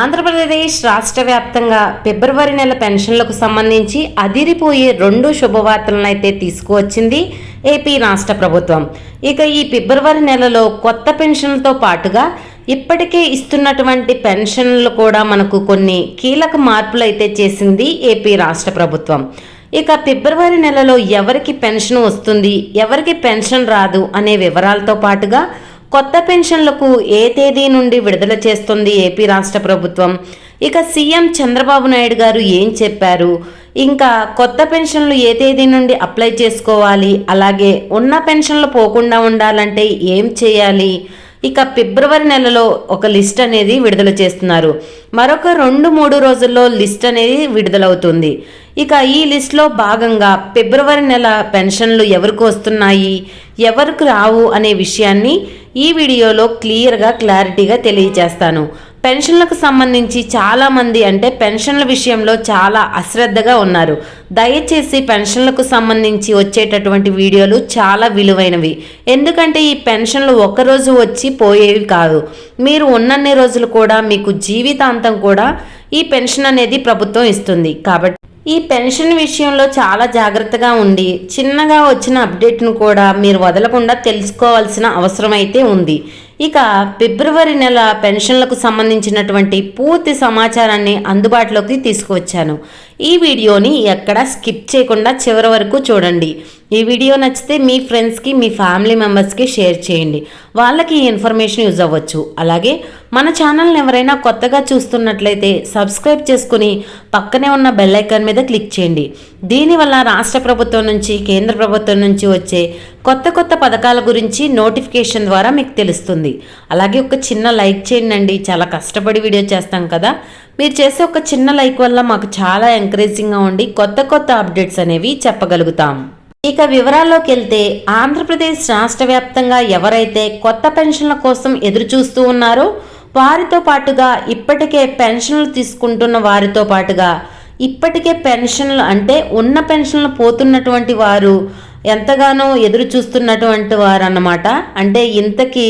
ఆంధ్రప్రదేశ్ రాష్ట్ర వ్యాప్తంగా ఫిబ్రవరి నెల పెన్షన్లకు సంబంధించి అదిరిపోయే రెండు శుభవార్తలను అయితే తీసుకువచ్చింది ఏపీ రాష్ట్ర ప్రభుత్వం. ఇక ఈ ఫిబ్రవరి నెలలో కొత్త పెన్షన్లతో పాటుగా ఇప్పటికే ఇస్తున్నటువంటి పెన్షన్లు కూడా మనకు కొన్ని కీలక మార్పులు అయితే చేసింది ఏపీ రాష్ట్ర ప్రభుత్వం. ఇక ఫిబ్రవరి నెలలో ఎవరికి పెన్షన్ వస్తుంది ఎవరికి పెన్షన్ రాదు అనే వివరాలతో పాటుగా కొత్త పెన్షన్లకు ఏ తేదీ నుండి విడుదల చేస్తుంది ఏపీ రాష్ట్ర ప్రభుత్వం? ఇక సీఎం చంద్రబాబు నాయుడు గారు ఏం చెప్పారు? ఇంకా కొత్త పెన్షన్లు ఏ తేదీ నుండి అప్లై చేసుకోవాలి? అలాగే ఉన్న పెన్షన్లు పోకుండా ఉండాలంటే ఏం చేయాలి? ఇక ఫిబ్రవరి నెలలో ఒక లిస్ట్ అనేది విడుదల చేస్తున్నారు. మరొక రెండు మూడు రోజుల్లో లిస్ట్ అనేది విడుదలవుతుంది. ఇక ఈ లిస్ట్లో భాగంగా ఫిబ్రవరి నెల పెన్షన్లు ఎవరికి వస్తున్నాయి ఎవరికి రావు అనే విషయాన్ని ఈ వీడియోలో క్లియర్గా క్లారిటీగా తెలియజేస్తాను. పెన్షన్లకు సంబంధించి చాలామంది అంటే పెన్షన్ల విషయంలో చాలా అశ్రద్ధగా ఉన్నారు. దయచేసి పెన్షన్లకు సంబంధించి వచ్చేటటువంటి వీడియోలు చాలా విలువైనవి. ఎందుకంటే ఈ పెన్షన్లు ఒక్కరోజు వచ్చి పోయేవి కాదు. మీరు ఉన్నన్ని రోజులు కూడా మీకు జీవితాంతం కూడా ఈ పెన్షన్ అనేది ప్రభుత్వం ఇస్తుంది. కాబట్టి ఈ పెన్షన్ విషయంలో చాలా జాగ్రత్తగా ఉండి చిన్నగా వచ్చిన అప్డేట్ను కూడా మీరు వదలకుండా తెలుసుకోవాల్సిన అవసరం అయితే ఉంది. ఇక ఫిబ్రవరి నెల పెన్షన్లకు సంబంధించినటువంటి పూర్తి సమాచారాన్ని అందుబాటులోకి తీసుకువచ్చాను. ఈ వీడియోని ఎక్కడ స్కిప్ చేయకుండా చివరి వరకు చూడండి. ఈ వీడియో నచ్చితే మీ ఫ్రెండ్స్కి మీ ఫ్యామిలీ మెంబర్స్కి షేర్ చేయండి. వాళ్ళకి ఈ ఇన్ఫర్మేషన్ యూజ్ అవ్వచ్చు. అలాగే మన ఛానల్ని ఎవరైనా కొత్తగా చూస్తున్నట్లయితే సబ్స్క్రైబ్ చేసుకుని పక్కనే ఉన్న బెల్ ఐకాన్ మీద క్లిక్ చేయండి. దీనివల్ల రాష్ట్ర ప్రభుత్వం నుంచి కేంద్ర ప్రభుత్వం నుంచి వచ్చే కొత్త కొత్త పథకాల గురించి నోటిఫికేషన్ ద్వారా మీకు తెలుస్తుంది. అలాగే ఒక చిన్న లైక్ చేయండి. చాలా కష్టపడి వీడియో చేస్తాం కదా. మీరు చేసే ఒక చిన్న లైక్ వల్ల మాకు చాలా ఎంకరేజింగ్గా ఉండి కొత్త కొత్త అప్డేట్స్ అనేవి చెప్పగలుగుతాం. ఇక వివరాల్లోకి వెళ్తే ఆంధ్రప్రదేశ్ రాష్ట్ర వ్యాప్తంగా ఎవరైతే కొత్త పెన్షన్ల కోసం ఎదురు చూస్తూ ఉన్నారో వారితో పాటుగా ఇప్పటికే పెన్షన్లు తీసుకుంటున్న వారితో పాటుగా ఇప్పటికే పెన్షన్లు అంటే ఉన్న పెన్షన్లు పోతున్నటువంటి వారు ఎంతగానో ఎదురు చూస్తున్నటువంటి వారు అన్నమాట అంటే ఇంతకీ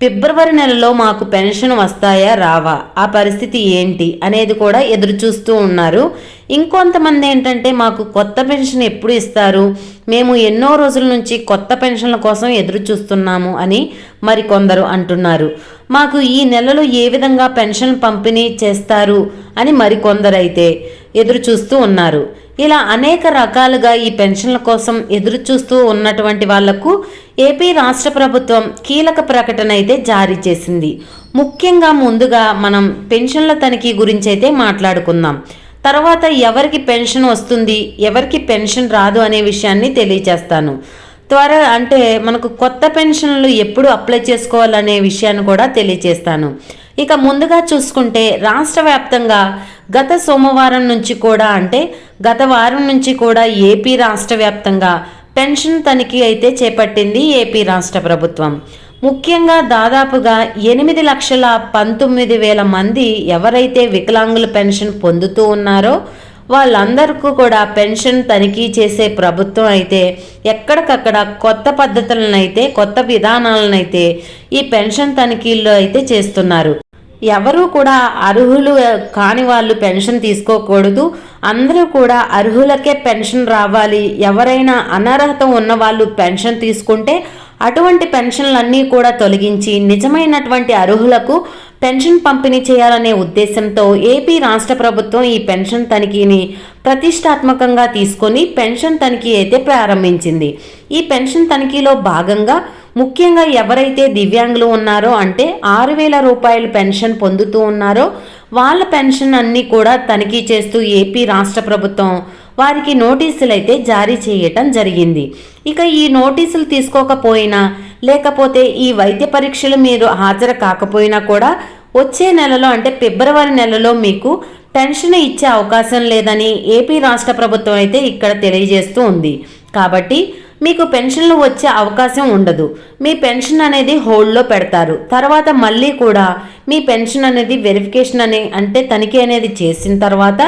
ఫిబ్రవరి నెలలో మాకు పెన్షన్ వస్తాయా? రావా. ఆ పరిస్థితి ఏంటి? అనేది కూడా ఎదురు చూస్తూ ఉన్నారు. ఇంకొంతమంది ఏంటంటే మాకు కొత్త పెన్షన్ ఎప్పుడు ఇస్తారు? మేము ఎన్నో రోజుల నుంచి కొత్త పెన్షన్ల కోసం ఎదురు చూస్తున్నాము అని మరికొందరు అంటున్నారు. మాకు ఈ నెలలో ఏ విధంగా పెన్షన్ పంపిణీ చేస్తారు అని మరికొందరైతే ఎదురు చూస్తూ ఉన్నారు. ఇలా అనేక రకాలుగా ఈ పెన్షన్ల కోసం ఎదురు చూస్తూ ఉన్నటువంటి వాళ్ళకు ఏపీ రాష్ట్ర ప్రభుత్వం కీలక ప్రకటన అయితే జారీ చేసింది. ముఖ్యంగా ముందుగా మనం పెన్షన్ల తనిఖీ గురించి అయితే మాట్లాడుకుందాం. తర్వాత ఎవరికి పెన్షన్ వస్తుంది ఎవరికి పెన్షన్ రాదు అనే విషయాన్ని తెలియజేస్తాను. త్వర అంటే మనకు కొత్త పెన్షన్లు ఎప్పుడు అప్లై చేసుకోవాలనే విషయాన్ని కూడా తెలియజేస్తాను. ఇక ముందుగా చూసుకుంటే రాష్ట్ర వ్యాప్తంగా గత సోమవారం నుంచి కూడా అంటే గత వారం నుంచి కూడా ఏపీ రాష్ట్ర వ్యాప్తంగా పెన్షన్ తనిఖీ అయితే చేపట్టింది ఏపీ రాష్ట్ర ప్రభుత్వం. ముఖ్యంగా దాదాపుగా ఎనిమిది లక్షల పంతొమ్మిది వేల మంది ఎవరైతే వికలాంగుల పెన్షన్ పొందుతూ ఉన్నారో వాళ్ళందరికీ కూడా పెన్షన్ తనిఖీ చేసే ప్రభుత్వం అయితే ఎక్కడికక్కడ కొత్త పద్ధతులను అయితే కొత్త విధానాలను అయితే ఈ పెన్షన్ తనిఖీల్లో అయితే చేస్తున్నారు. ఎవరూ కూడా అర్హులు కాని వాళ్ళు పెన్షన్ తీసుకోకూడదు. అందరూ కూడా అర్హులకే పెన్షన్ రావాలి. ఎవరైనా అనర్హత ఉన్న వాళ్ళు పెన్షన్ తీసుకుంటే అటువంటి పెన్షన్లన్నీ కూడా తొలగించి నిజమైనటువంటి అర్హులకు పెన్షన్ పంపిణీ చేయాలనే ఉద్దేశంతో ఏపీ రాష్ట్ర ప్రభుత్వం ఈ పెన్షన్ తనిఖీని ప్రతిష్టాత్మకంగా తీసుకొని పెన్షన్ తనిఖీ అయితే ప్రారంభించింది. ఈ పెన్షన్ తనిఖీలో భాగంగా ముఖ్యంగా ఎవరైతే దివ్యాంగులు ఉన్నారో అంటే ఆరు వేల రూపాయలు పెన్షన్ పొందుతూ ఉన్నారో వాళ్ళ పెన్షన్ అన్నీ కూడా తనిఖీ చేస్తూ ఏపీ రాష్ట్ర ప్రభుత్వం వారికి నోటీసులు అయితే జారీ చేయటం జరిగింది. ఇక ఈ నోటీసులు తీసుకోకపోయినా లేకపోతే ఈ వైద్య పరీక్షలు మీరు హాజరు కాకపోయినా కూడా వచ్చే నెలలో అంటే ఫిబ్రవరి నెలలో మీకు పెన్షన్ ఇచ్చే అవకాశం లేదని ఏపీ రాష్ట్ర ప్రభుత్వం అయితే ఇక్కడ తెలియజేస్తూ ఉంది. కాబట్టి మీకు పెన్షన్లు వచ్చే అవకాశం ఉండదు. మీ పెన్షన్ అనేది హోల్డ్లో పెడతారు. తర్వాత మళ్ళీ కూడా మీ పెన్షన్ అనేది వెరిఫికేషన్ అనే అంటే తనిఖీ అనేది చేసిన తర్వాత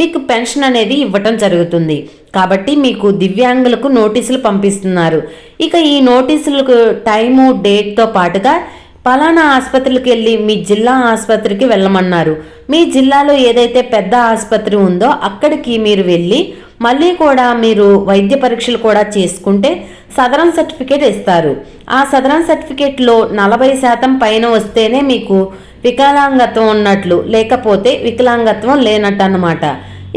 మీకు పెన్షన్ అనేది ఇవ్వటం జరుగుతుంది. కాబట్టి మీకు దివ్యాంగులకు నోటీసులు పంపిస్తున్నారు. ఇక ఈ నోటీసులకు టైము డేట్తో పాటుగా పలానా ఆసుపత్రికి వెళ్ళి మీ జిల్లా ఆసుపత్రికి వెళ్ళమన్నారు. మీ జిల్లాలో ఏదైతే పెద్ద ఆసుపత్రి ఉందో అక్కడికి మీరు వెళ్ళి మళ్ళీ కూడా మీరు వైద్య పరీక్షలు కూడా చేసుకుంటే సదరన్ సర్టిఫికేట్ ఇస్తారు. ఆ సదరన్ సర్టిఫికేట్లో నలభై శాతం పైన వస్తేనే మీకు వికలాంగత్వం ఉన్నట్లు లేకపోతే వికలాంగత్వం లేనట్టు అన్నమాట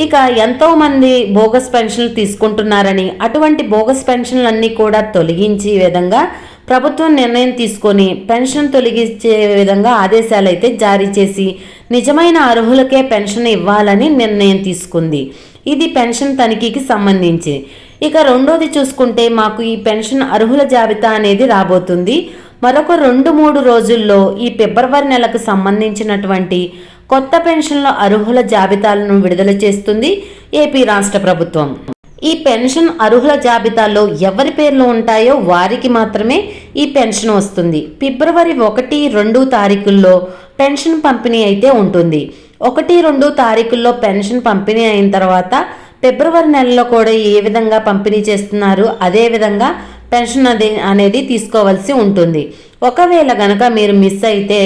ఇక ఎంతోమంది బోగస్ పెన్షన్లు తీసుకుంటున్నారని అటువంటి బోగస్ పెన్షన్లన్నీ కూడా తొలగించే విధంగా ప్రభుత్వం నిర్ణయం తీసుకొని పెన్షన్ తొలగించే విధంగా ఆదేశాలు అయితే జారీ చేసి నిజమైన అర్హులకే పెన్షన్ ఇవ్వాలని నిర్ణయం తీసుకుంది. ఇది పెన్షన్ తనిఖీకి సంబంధించి. ఇక రెండోది చూసుకుంటే మాకు ఈ పెన్షన్ అర్హుల జాబితా అనేది రాబోతుంది. మరొక రెండు మూడు రోజుల్లో ఈ ఫిబ్రవరి నెలకు సంబంధించినటువంటి కొత్త పెన్షన్ల అర్హుల జాబితాలను విడుదల చేస్తుంది ఏపీ రాష్ట్ర ప్రభుత్వం. ఈ పెన్షన్ అర్హుల జాబితాలో ఎవరి పేర్లు ఉంటాయో వారికి మాత్రమే ఈ పెన్షన్ వస్తుంది. ఫిబ్రవరి ఒకటి రెండు తారీఖుల్లో పెన్షన్ పంపిణీ అయితే ఉంటుంది. ఒకటి రెండు తారీఖుల్లో పెన్షన్ పంపిణీ అయిన తర్వాత ఫిబ్రవరి నెలలో కూడా ఏ విధంగా పంపిణీ చేస్తున్నారు అదే విధంగా పెన్షన్ అది అనేది తీసుకోవాల్సి ఉంటుంది. ఒకవేళ గనక మీరు మిస్ అయితే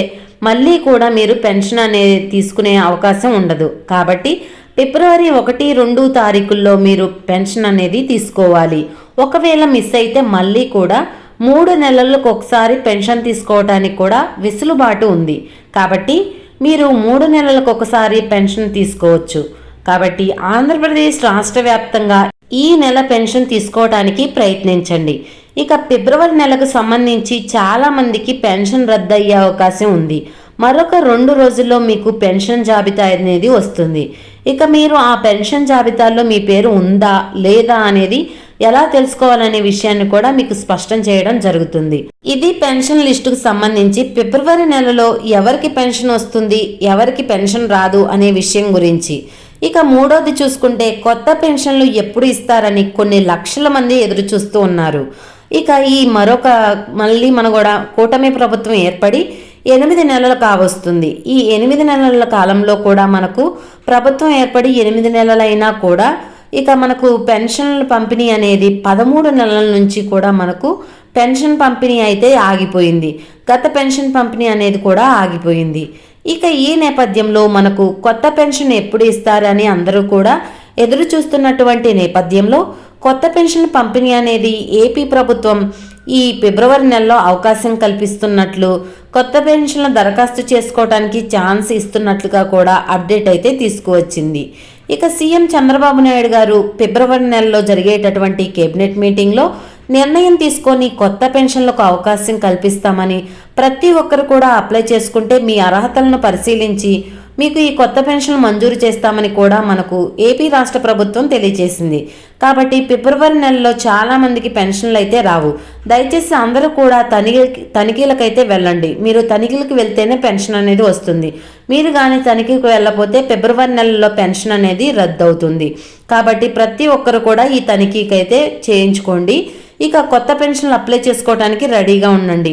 మళ్ళీ కూడా మీరు పెన్షన్ అనేది తీసుకునే అవకాశం ఉండదు. కాబట్టి ఫిబ్రవరి ఒకటి రెండు తారీఖుల్లో మీరు పెన్షన్ అనేది తీసుకోవాలి. ఒకవేళ మిస్ అయితే మళ్ళీ కూడా మూడు నెలలకు ఒకసారి పెన్షన్ తీసుకోవడానికి కూడా వెసులుబాటు ఉంది. కాబట్టి మీరు మూడు నెలలకు ఒకసారి పెన్షన్ తీసుకోవచ్చు. కాబట్టి ఆంధ్రప్రదేశ్ రాష్ట్ర వ్యాప్తంగా ఈ నెల పెన్షన్ తీసుకోవడానికి ప్రయత్నించండి. ఇక ఫిబ్రవరి నెలకు సంబంధించి చాలా మందికి పెన్షన్ రద్దయ్యే అవకాశం ఉంది. మరొక రెండు రోజుల్లో మీకు పెన్షన్ జాబితా అనేది వస్తుంది. ఇక మీరు ఆ పెన్షన్ జాబితాలో మీ పేరు ఉందా లేదా అనేది ఎలా తెలుసుకోవాలనే విషయాన్ని కూడా మీకు స్పష్టం చేయడం జరుగుతుంది. ఇది పెన్షన్ లిస్టుకు సంబంధించి ఫిబ్రవరి నెలలో ఎవరికి పెన్షన్ వస్తుంది ఎవరికి పెన్షన్ రాదు అనే విషయం గురించి. ఇక మూడోది చూసుకుంటే కొత్త పెన్షన్లు ఎప్పుడు ఇస్తారని కొన్ని లక్షల మంది ఎదురు చూస్తూ ఉన్నారు. ఇక ఈ మరొక మళ్ళీ మన కూడా కూటమి ప్రభుత్వం ఏర్పడి ఎనిమిది నెలలు కావస్తుంది. ఈ ఎనిమిది నెలల కాలంలో కూడా మనకు ప్రభుత్వం ఏర్పడి ఎనిమిది నెలలైనా కూడా ఇక మనకు పెన్షన్ల పంపిణీ అనేది పదమూడు నెలల నుంచి కూడా మనకు పెన్షన్ పంపిణీ అయితే ఆగిపోయింది. గత పెన్షన్ పంపిణీ అనేది కూడా ఆగిపోయింది. ఇక ఈ నేపథ్యంలో మనకు కొత్త పెన్షన్ ఎప్పుడు ఇస్తారని అందరూ కూడా ఎదురు చూస్తున్నటువంటి నేపథ్యంలో కొత్త పెన్షన్ పంపిణీ అనేది ఏపీ ప్రభుత్వం ఈ ఫిబ్రవరి నెలలో అవకాశం కల్పిస్తున్నట్లు కొత్త పెన్షన్ల దరఖాస్తు చేసుకోవడానికి ఛాన్స్ ఇస్తున్నట్లుగా కూడా అప్డేట్ అయితే తీసుకువచ్చింది. ఇక సీఎం చంద్రబాబు నాయుడు గారు ఫిబ్రవరి నెలలో జరిగేటటువంటి కేబినెట్ మీటింగ్లో నిర్ణయం తీసుకొని కొత్త పెన్షన్లకు అవకాశం కల్పిస్తామని ప్రతి ఒక్కరు కూడా అప్లై చేసుకుంటే మీ అర్హతలను పరిశీలించి మీకు ఈ కొత్త పెన్షన్ మంజూరు చేస్తామని కూడా మనకు ఏపీ రాష్ట్ర ప్రభుత్వం తెలియజేసింది. కాబట్టి ఫిబ్రవరి నెలలో చాలా మందికి పెన్షన్లు అయితే రావు. దయచేసి అందరూ కూడా తనిఖీ తనిఖీలకైతే వెళ్ళండి. మీరు తనిఖీలకు వెళ్తేనే పెన్షన్ అనేది వస్తుంది. మీరు కానీ తనిఖీకి వెళ్ళకపోతే ఫిబ్రవరి నెలలో పెన్షన్ అనేది రద్దు అవుతుంది కాబట్టి ప్రతి ఒక్కరు కూడా ఈ తనిఖీకి అయితే చేయించుకోండి. ఇక కొత్త పెన్షన్లు అప్లై చేసుకోవడానికి రెడీగా ఉండండి.